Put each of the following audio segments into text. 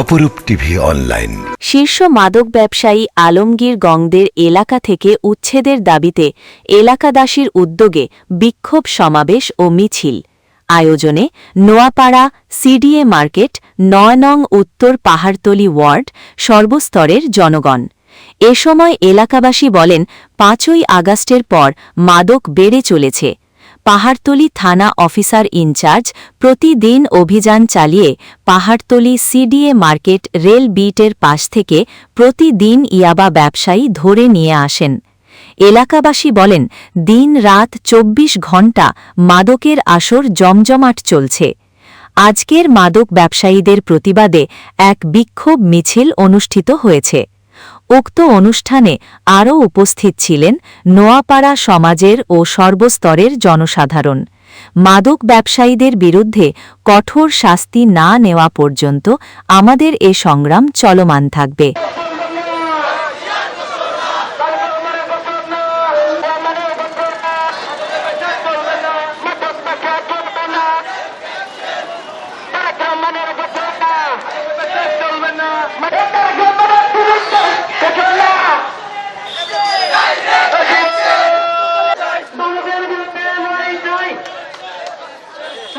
অপরূপ TV online. শীর্ষ মাদক ব্যবসায়ী আলমগীর গংদের এলাকা থেকে উচ্ছেদের দাবিতে এলাকাবাসীর উদ্যোগে বিক্ষোভ সমাবেশ ও মিছিল। আয়োজনে নোয়াপাড়া সিডিএ মার্কেট নয় নং উত্তর পাহাড়তলি ওয়ার্ড সর্বস্তরের জনগণ। এ সময় এলাকাবাসী বলেন, পাঁচই আগস্টের পর মাদক বেড়ে চলেছে। পাহাড়তলি থানা অফিসার ইনচার্জ প্রতিদিন অভিযান চালিয়ে পাহাড়তলি সিডিএ মার্কেট রেল বিটের পাশ থেকে প্রতিদিন ইয়াবা ব্যবসায়ী ধরে নিয়ে আসেন। এলাকাবাসী বলেন, দিন রাত চব্বিশ ঘণ্টা মাদকের আসর জমজমাট চলছে। আজকের মাদক ব্যবসায়ীদের প্রতিবাদে এক বিক্ষোভ মিছিল অনুষ্ঠিত হয়েছে। উক্ত অনুষ্ঠানে আরও উপস্থিত ছিলেন নোয়াপাড়া সমাজের ও সর্বস্তরের জনসাধারণ। মাদক ব্যবসায়ীদের বিরুদ্ধে কঠোর শাস্তি না নেওয়া পর্যন্ত আমাদের এ সংগ্রাম চলমান থাকবে মানবের বিরুদ্ধে লড়াই চাই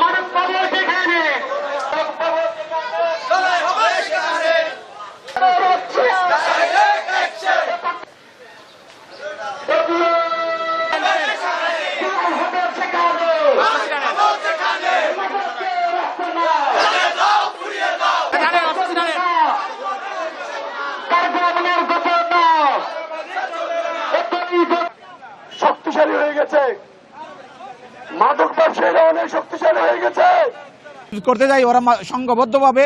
মানব পাবো সেখানে শক্তিশালী হয়ে গেছে। মাদক ব্যবসায়ীরা অনেক শক্তিশালী হয়ে গেছে। করতে যাই, ওরা সংঘবদ্ধভাবে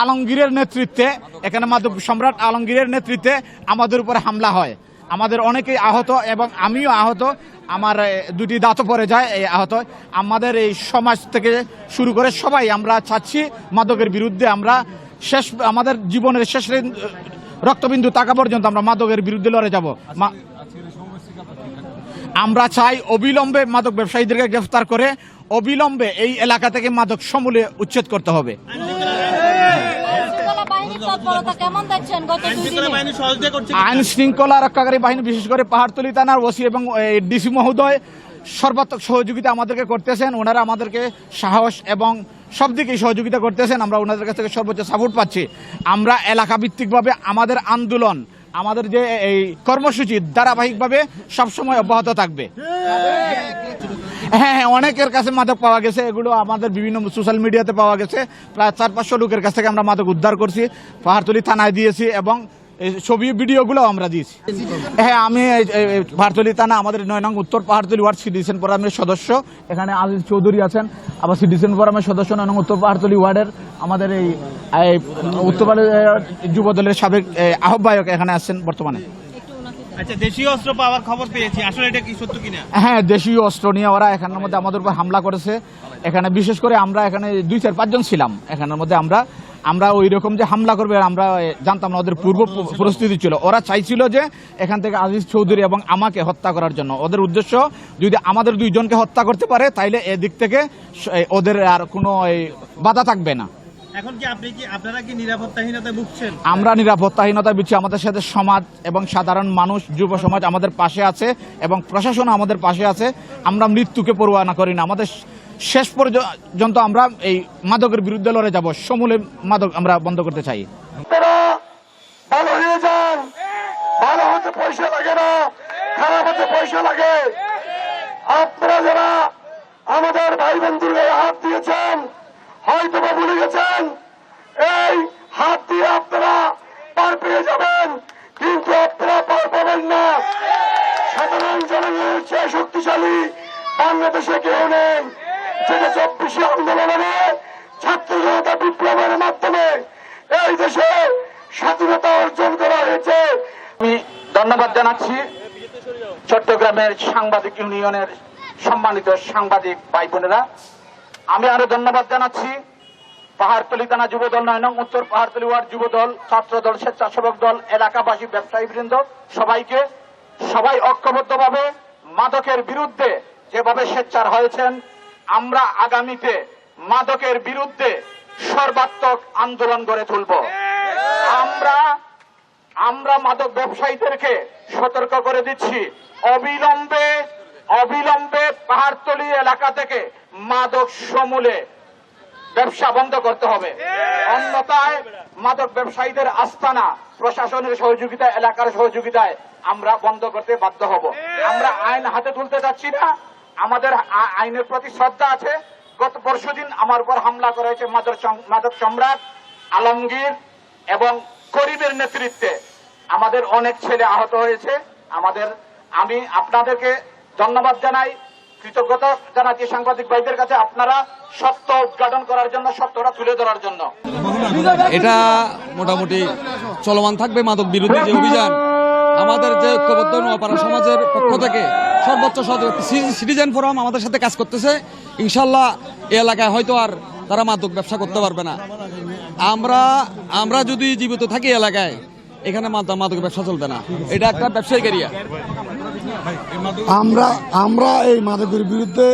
আলমগীরের নেতৃত্বে, এখানে মাদক সম্রাট আলমগীরের নেতৃত্বে আমাদের উপরে হামলা হয়। আমাদের অনেকেই আহত এবং আমিও আহত। আমার দুটি দাঁতও পড়ে যায়, এই আহত। আমাদের এই সমাজ থেকে শুরু করে সবাই আমরা চাচ্ছি মাদকের বিরুদ্ধে আমরা শেষ, আমাদের জীবনের শেষ রক্তবিন্দু টাকা পর্যন্ত আমরা মাদকের বিরুদ্ধে লড়ে যাব। আমরা চাই অবিলম্বে মাদক ব্যবসায়ীদেরকে গ্রেফতার করে অবিলম্বে এই এলাকা থেকে মাদক সমূলে উচ্ছেদ করতে হবে। শৃঙ্খলা বাহিনীর তৎপরতা কেমন দেখছেন গত দুদিনে আইন শৃঙ্খলা রক্ষাকারী বাহিনী বিশেষ করে পাহাড়তলি থানার ওসি এবং ডিসি মহোদয় সর্বাত্মক সহযোগিতা আমাদেরকে করতেছেন। ওনারা আমাদেরকে সাহস এবং সব দিকেই সহযোগিতা করতেছেন। আমরা ওনাদের কাছ থেকে সর্বোচ্চ সাপোর্ট পাচ্ছি। আমরা এলাকা ভিত্তিকভাবে আমাদের আন্দোলন আমাদের যে এই কর্মসূচি ধারাবাহিকভাবে সবসময় অব্যাহত থাকবে। হ্যাঁ হ্যাঁ অনেকের কাছে মাদক পাওয়া গেছে। এগুলো আমাদের বিভিন্ন সোশ্যাল মিডিয়াতে পাওয়া গেছে। প্রায় চার পাঁচশো লোকের কাছ থেকে আমরা মাদক উদ্ধার করছি। পাহাড়তলি থানায় দিয়েছি এবং ছবি ভিডিওগুলো আমরা দিয়েছি। হ্যাঁ আমি ভারতলি থানা আমাদের নয় নং উত্তর পাহাড়তলি ওয়ার্ড সিটিজেন ফোরামের সদস্য। এখানে আজিজ চৌধুরী আছেন আবার সিটিজেন ফোরামের সদস্য নয় নং উত্তর পাহাড়তলি ওয়ার্ডের আমাদের এই উত্তর যুব দলের সাবেক আহ্বায়ক এখানে আছেন বর্তমানে। আচ্ছা দেশীয় অস্ত্র পাওয়ার খবর পেয়েছি। আসলে এটা কি সত্য কিনা? হ্যাঁ দেশীয় অস্ত্র নিয়ে ওরা এখানের মধ্যে আমাদের উপর হামলা করেছে। এখানে বিশেষ করে আমরা এখানে দুই চার পাঁচজন ছিলাম। এখানের মধ্যে আমরা আমরা ওই রকম যে হামলা করবে আমরা জানতাম না ওদের পূর্ব প্রস্তুতি ছিল। ওরা চাইছিল যে এখান থেকে আজিজ চৌধুরী এবং আমাকে হত্যা করার জন্য। ওদের উদ্দেশ্য যদি আমাদের দুইজনকে হত্যা করতে পারে তাইলে এদিক থেকে ওদের আর কোনো বাধা থাকবে না। এখন কি আপনি কি আপনারা কি নিরাপত্তাহীনতায় ভুগছেন? আমরা নিরাপত্তাহীনতা দিচ্ছি আমাদের সাথে সমাজ এবং সাধারণ মানুষ যুব সমাজ আমাদের পাশে আছে এবং প্রশাসন আমাদের পাশে আছে। আমরা মৃত্যুকে পড়ুয়া না করি না। আমাদের শেষ পর্যন্ত আমরা এই মাদকের বিরুদ্ধে লড়ে যাব। সমূলে মাদক আমরা বন্ধ করতে চাই। ভালো হয়ে ভালো হতে পয়সা লাগে না। খারাপ হতে পয়সা লাগে। আপনারা যারা আমাদের ভাই হাত দিয়েছেন হয়তো বা গেছেন, এই হাত দিয়ে আপনারা পার পেয়ে যাবেন। কিন্তু আপনারা পার পাবেন না। শক্তিশালী বাংলাদেশে কেউ নেই। যেটা চব্বিশে আন্দোলনে ছাত্র জনতা বিপ্লবের মাধ্যমে এই দেশে স্বাধীনতা অর্জন করা হয়েছে। আমি ধন্যবাদ জানাচ্ছি চট্টগ্রামের সাংবাদিক ইউনিয়নের সম্মানিত সাংবাদিক ভাই বোনেরা। আমি আরও ধন্যবাদ জানাচ্ছি পাহাড়তলি থানা যুবদল নয় নং উত্তর পাহাড়তলি ওয়ার্ড যুবদল, ছাত্রদল, স্বেচ্ছাসেবক দল, এলাকাবাসী ব্যবসায়ী বৃন্দ সবাইকে। সবাই ঐক্যবদ্ধভাবে মাদকের বিরুদ্ধে যেভাবে সোচ্চার হয়েছেন আমরা আগামীতে মাদকের বিরুদ্ধে সর্বাত্মক আন্দোলন গড়ে তুলব। আমরা আমরা মাদক ব্যবসায়ীদেরকে সতর্ক করে দিচ্ছি। অবিলম্বে অবিলম্বে পাহাড়তলি এলাকা থেকে মাদক সমূলে ব্যবসা বন্ধ করতে হবে। অন্যথায় মাদক ব্যবসায়ীদের আস্তানা প্রশাসনের সহযোগিতা এলাকার সহযোগিতায় আমরা বন্ধ করতে বাধ্য হব। আমরা আইন হাতে তুলতে চাচ্ছি না। আমাদের আইনের প্রতি শ্রদ্ধা আছে। গত পরশুদিন আমার উপর হামলা করা হয়েছে মাদক সম্রাট, আলমগীর এবং করিমের নেতৃত্বে। আমাদের অনেক ছেলে আহত হয়েছে। আমাদের আমি আপনাদেরকে ধন্যবাদ জানাই। কৃতজ্ঞতা জানাচ্ছি সাংবাদিক ভাইদের কাছে আপনারা সত্য উদ্ঘাটন করার জন্য, সত্যটা তুলে ধরার জন্য। এটা মোটামুটি চলমান থাকবে মাদক বিরোধী যে অভিযান। আমাদের যে ঐক্যবদ্ধ নোয়াপাড়া সমাজের পক্ষ থেকে সর্বোচ্চ সিটিজেন ফোরাম আমাদের সাথে কাজ করতেছে। ইনশাল্লাহ এই এলাকায় হয়তো আর তারা মাদক ব্যবসা করতে পারবে না। আমরা আমরা যদি জীবিত থাকি এলাকায়, এখানে মাদক ব্যবসা চলবে না। এটা একটা ব্যবসায়িক এরিয়া আমরা আমরা এই মাদকের বিরুদ্ধে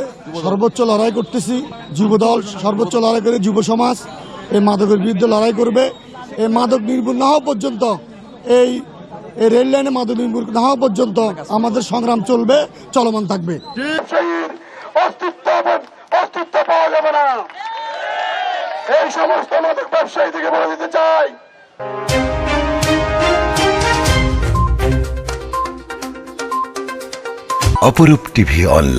সর্বোচ্চ লড়াই করতেছি। যুবদল সর্বোচ্চ লড়াই করে যুব সমাজ এই মাদকের বিরুদ্ধে লড়াই করবে। এই মাদক নির্মূল না হওয়া পর্যন্ত এই এই রেল লাইনে মাধবীপুর না হওয়া পর্যন্ত আমাদের সংগ্রাম চলবে চলমান থাকবে। অস্তিত্ব অস্তিত্ব পাওয়া যাবে না। এই সমস্ত মাদক ব্যবসায়ী থেকে বলে দিতে চাই। অপরূপ টিভি অনলাইন।